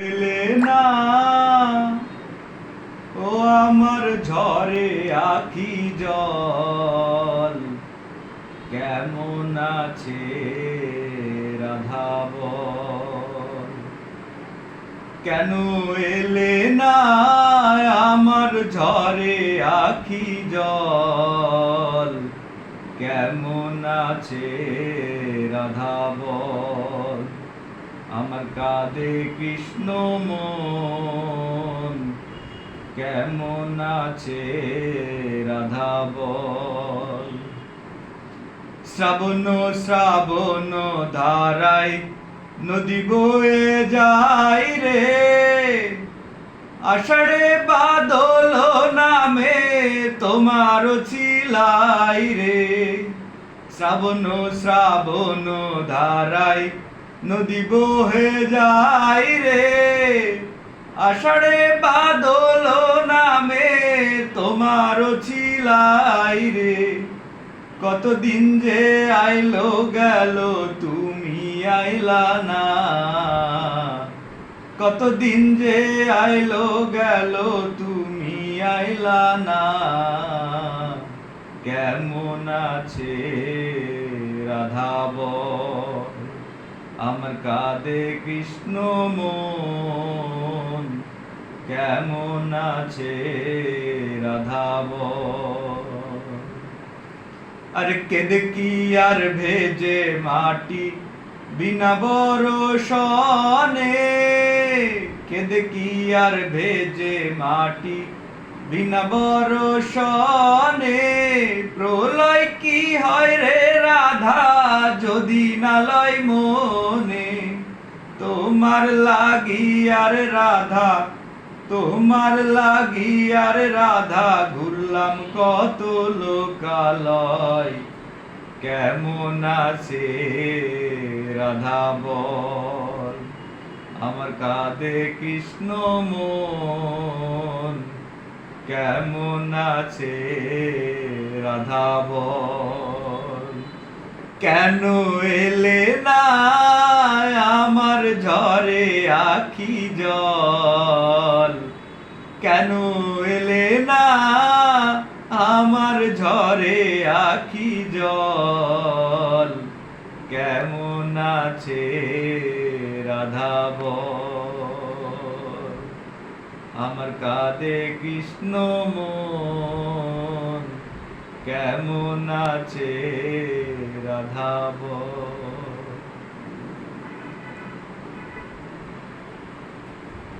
এলে না। ও আমার ঝরে আখি জল। কেমন আছে রাধা বল? কেন এলে না আমার ঝরে আখি জল? কেমন আছে রাধা বল? আমার কাঁদে কৃষ্ণ মন। কেমন আছে রাধা বল। শ্রাবণ শ্রাবণ ধারায় নদী বয়ে যায় রে। আষাঢ়ে বাদল নামে তোমার ছিলাই রে। শ্রাবণ শ্রাবণ ধারায় নদী বহে যায় রে। আষাঢ়ে বাদল নামে তোমার ছিলাই রে। কতদিন যে আইলো গেল তুমি আইলা না। কতদিন যে আইলো গেল তুমি আইলা না। কেমন আছে রাধা বল? আমার কাঁদে কৃষ্ণ মন। কেমন আছে রাধা বল? আরে কেঁদে কি আর ভেজে মাটি বিনা বরসনে কেঁদে কি আর ভেজে মাটি বিনা বরসনে প্রলয় কি হয় রে রাধা, যদি না লয় মনে? তোমার লাগি আর রাধা, তোমার লাগি আর রাধা, ঘুরলাম কত লোকালয়। কেমন আছে রাধা বল? আমার কাঁদে কৃষ্ণ মন। কেমন আছে রাধা বল? কেন এলে না জল কেন এলে না আমার ঝরে আখি জল কেমন আছে রাধা বল? আমার কাঁদে কৃষ্ণ মন কেমন আছে রাধা বল?